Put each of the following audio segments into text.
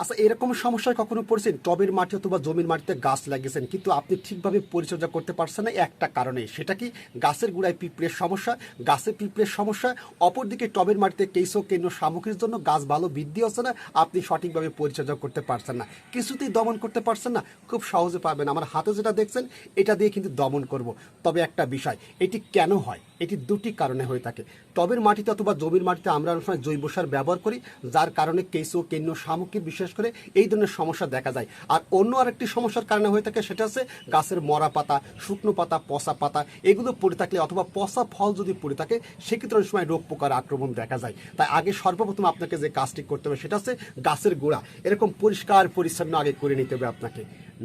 আচ্ছা এরকম সমস্যায় কখনো পড়েছেন? টবের মাটি অথবা জমির মাটিতে গাছ লাগিয়েছেন, কিন্তু আপনি ঠিকভাবে পরিচর্যা করতে পারছেন না একটা কারণে। সেটা কি গাছের গোড়ায় পিঁপড়ের সমস্যা? গাছে পিঁপড়ের সমস্যা, অপরদিকে টবের মাটিতে কেঁচো কেন্দ্র সামগ্রীর জন্য গাছ ভালো বৃদ্ধি হচ্ছে না, আপনি সঠিকভাবে পরিচর্যা করতে পারছেন না। কিছুতেই দমন করতে পারছেন না, খুব সহজে পাবেন। আমার হাতে যেটা দেখছেন, এটা দিয়ে কিন্তু দমন করব। তবে একটা বিষয়, এটি কেন হয়? এটি দুটি কারণে হয়ে থাকে। টবের মাটিতে অথবা জমির মাটিতে আমরা অনেক সময় জৈব সার ব্যবহার করি, যার কারণে কেঁচো কেন্দ্র সামগ্রী বিশেষ করে এই ধরনের সমস্যা দেখা যায়। আর অন্য আরেকটি সমস্যার কারণে হয়ে থাকে সেটা হচ্ছে গাছের মরা পাতা, শুকনো পাতা, পচা পাতা, এগুলো পড়ে থাকলে অথবা পচা ফল যদি পড়ে থাকে, সেক্ষেত্রে সময় রোগ পোকার আক্রমণ দেখা যায়। তাই আগে সর্বপ্রথম আপনাকে যে কাজটি করতে হবে সেটা হচ্ছে গাছের গোড়া। এরকম পরিষ্কার পরিচ্ছন্ন আগে করে নিতে হবে আপনাকে।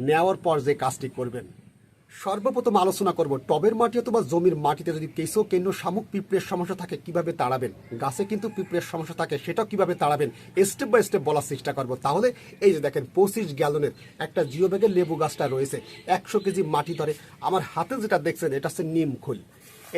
নেওয়ার পর যে কাজটি করবেন। সর্বপ্রথম আলোচনা করব, টবের মাটি অথবা জমির মাটিতে যদি কেঁচো কেন্দ্র শামুক, পিঁপড়ের সমস্যা থাকে, কীভাবে তাড়াবেন? গাছে কিন্তু পিঁপড়ের সমস্যা থাকে, সেটাও কীভাবে তাড়াবেন? স্টেপ বাই স্টেপ বলার চেষ্টা করব। তাহলে এই যে দেখেন, পঁচিশ গ্যালনের একটা জিও ব্যাগের লেবু গাছটা রয়েছে, একশো কেজি মাটি ধরে। আমার হাতে যেটা দেখছেন, এটা হচ্ছে নিম খোল।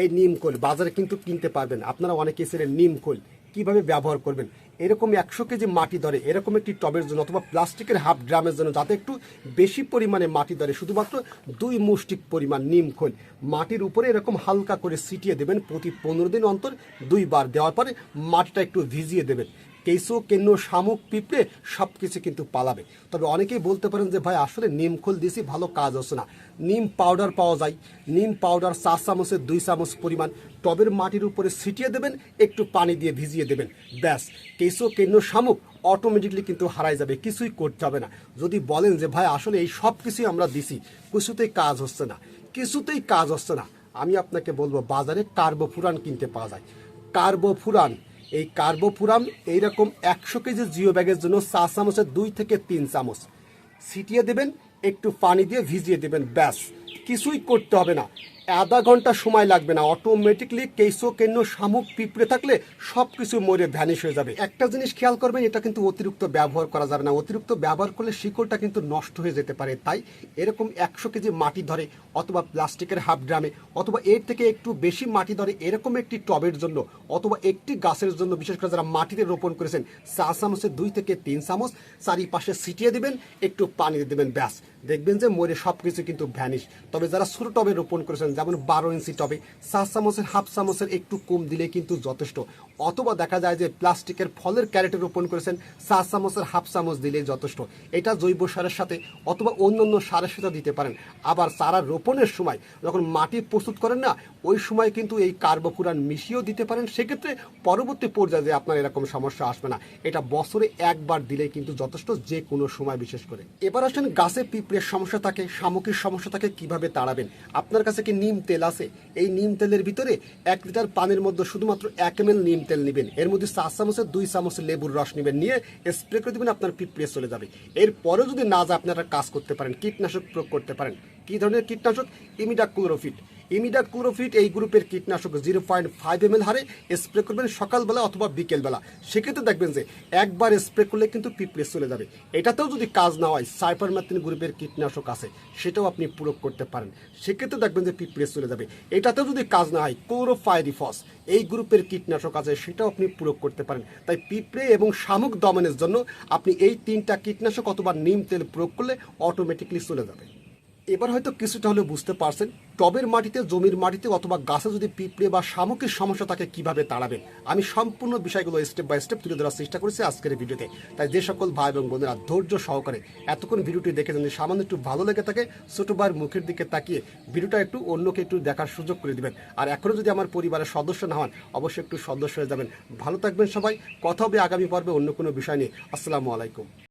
এই নিম খোল বাজারে কিন্তু কিনতে পারবেন। আপনারা অনেকে ছিলেন নিম খোল কীভাবে ব্যবহার করবেন? এরকম একশো কেজি মাটি ধরে এরকম একটি টবের জন্য অথবা প্লাস্টিকের হাফ ড্রামের জন্য, যাতে একটু বেশি পরিমাণে মাটি ধরে শুধুমাত্র দুই মুষ্টিক পরিমাণ নিম খোল। মাটির উপরে এরকম হালকা করে ছিটিয়ে দেবেন, প্রতি পনেরো দিন অন্তর দুইবার দেওয়ার পরে মাটিটা একটু ভিজিয়ে দেবেন। কেঁচো কেন্ন শামুক, পিঁপড়ে সব কিছু কিন্তু পালাবে। তবে অনেকেই বলতে পারেন যে, ভাই, আসলে নিম খোল দিয়েছি ভালো কাজ হচ্ছে না। নিম পাউডার পাওয়া যায়। নিম পাউডার চার চামচের দুই চামচ পরিমাণ টবের মাটির উপরে ছিটিয়ে দেবেন, একটু পানি দিয়ে ভিজিয়ে দেবেন। ব্যাস কেঁচো কেন্ন শামুক অটোমেটিকলি কিন্তু হারাই যাবে, কিছুই করতে হবে না। যদি বলেন যে, ভাই, আসলে এই সব কিছুই আমরা দিছি, কিছুতেই কাজ হচ্ছে না। কিছুতেই কাজ হচ্ছে না। আমি আপনাকে বলব, বাজারে কার্বোফুরান কিনতে পাওয়া যায়। কার্বোফুরান এই কার্বোপুরাম এইরকম একশো কেজি জিও ব্যাগের জন্য চা চামচের দুই থেকে তিন চামচ। ছিটিয়ে দেবেন, একটু পানি দিয়ে ভিজিয়ে দেবেন, ব্যাস। কিছুই করতে হবে না। আধা ঘণ্টা সময় লাগবে না। অটোমেটিকলি কেঁচো, কেন্ন, শামুক, পিঁপড়ে থাকলে সব কিছু মরে ভ্যানিশ হয়ে যাবে। একটা জিনিস খেয়াল করবেন, এটা কিন্তু অতিরিক্ত ব্যবহার করা যাবে না। অতিরিক্ত ব্যবহার করলে শিকড়টা কিন্তু নষ্ট হয়ে যেতে পারে। তাই এরকম একশো কেজি মাটি ধরে অথবা প্লাস্টিকের হাফ ড্রামে অথবা এর থেকে একটু বেশি মাটি ধরে এরকম একটি টবের জন্য অথবা একটি গাছের জন্য বিশেষ করে যারা মাটিতে রোপণ করেছেন, চা চামচের দুই থেকে তিন চামচ চারিপাশে ছিটিয়ে দিবেন, একটু পানি দেবেন, ব্যাস। দেখবেন যে মরে সব কিছু কিন্তু ভ্যানিশ তবে যারা ছোট টবে রোপণ করেছেন, যেমন বারো ইঞ্চি টবে চার চামচের, হাফ চামচের একটু কম দিলে কিন্তু যথেষ্ট। অথবা দেখা যায় যে প্লাস্টিকের ফলের ক্যারেটে রোপণ করেছেন চার চামচের, হাফ চামচ দিলেই যথেষ্ট। এটা জৈব সারের সাথে অথবা অন্যান্য সারের সাথে দিতে পারেন। আবার চারা রোপণের সময় যখন মাটি প্রস্তুত করেন না, ওই সময় কিন্তু এই কার্বোফুরান মিশিয়েও দিতে পারেন। সেক্ষেত্রে পরবর্তী পর্যায়ে আপনার এরকম সমস্যা আসবে না, এটা বছরে একবার দিলেই কিন্তু যথেষ্ট যে কোনো সময় বিশেষ করে। এবার আসেন গাছে পিঁপড়ের সমস্যা থাকে, শামুকের সমস্যা থাকে, কীভাবে তাড়াবেন? আপনার কাছে কি নিম তেল আছে? এই নিম তেলের ভিতরে এক লিটার পানির মধ্যে শুধুমাত্র এক এম নিম তেল নেবেন। এর মধ্যে চার চামচের দুই চামচ লেবুর রস নেবেন, নিয়ে স্প্রে করে দেবেন, আপনার পিঁপড়ে চলে যাবে। এরপরেও যদি না যায় আপনারা কাজ করতে পারেন, কীটনাশক প্রয়োগ করতে পারেন। কী ধরনের কীটনাশক? ইমিডা ক্লোরোফিট ইমিডা ক্লোরোফিট এই গ্রুপের কীটনাশক zero point five M L হারে স্প্রে করবেন সকালবেলা অথবা বিকেলবেলা। সেক্ষেত্রে দেখবেন যে একবার স্প্রে করলে কিন্তু পিঁপড়ে চলে যাবে। এটাতেও যদি কাজ না হয় সাইপারম্যাথিন গ্রুপের কীটনাশক আছে, সেটাও আপনি প্রয়োগ করতে পারেন। সেক্ষেত্রে দেখবেন যে পিঁপড়ে চলে যাবে। এটাতেও যদি কাজ না হয় ক্লোরোফাইরিফস এই গ্রুপের কীটনাশক আছে, সেটাও আপনি প্রয়োগ করতে পারেন। তাই পিঁপড়ে এবং শামুক দমনের জন্য আপনি এই তিনটা কীটনাশক অথবা নিম তেল প্রয়োগ করলে অটোমেটিকলি চলে যাবে। এবার হয়তো কিছুটা হলেও বুঝতে পারছেন, টবের মাটিতে, জমির মাটিতে অথবা গাছে যদি পিঁপড়ে বা শামুকের সমস্যা তাকে কীভাবে তাড়াবেন? আমি সম্পূর্ণ বিষয়গুলো স্টেপ বাই স্টেপ তুলে ধরার চেষ্টা করেছি আজকের ভিডিওতে। তাই যে সকল ভাই এবং বোনেরা ধৈর্য সহকারে এতক্ষণ ভিডিওটি দেখে যদি সামান্য একটু ভালো লেগে থাকে, ছোট ভাইয়ের মুখের দিকে তাকিয়ে ভিডিওটা একটু অন্যকে একটু দেখার সুযোগ করে দিবেন। আর এখনও যদি আমার পরিবারের সদস্য না হন, অবশ্যই একটু সদস্য হয়ে যাবেন। ভালো থাকবেন সবাই, কথা হবে আগামী পর্বে অন্য কোনো বিষয় নিয়ে। আসসালামু আলাইকুম।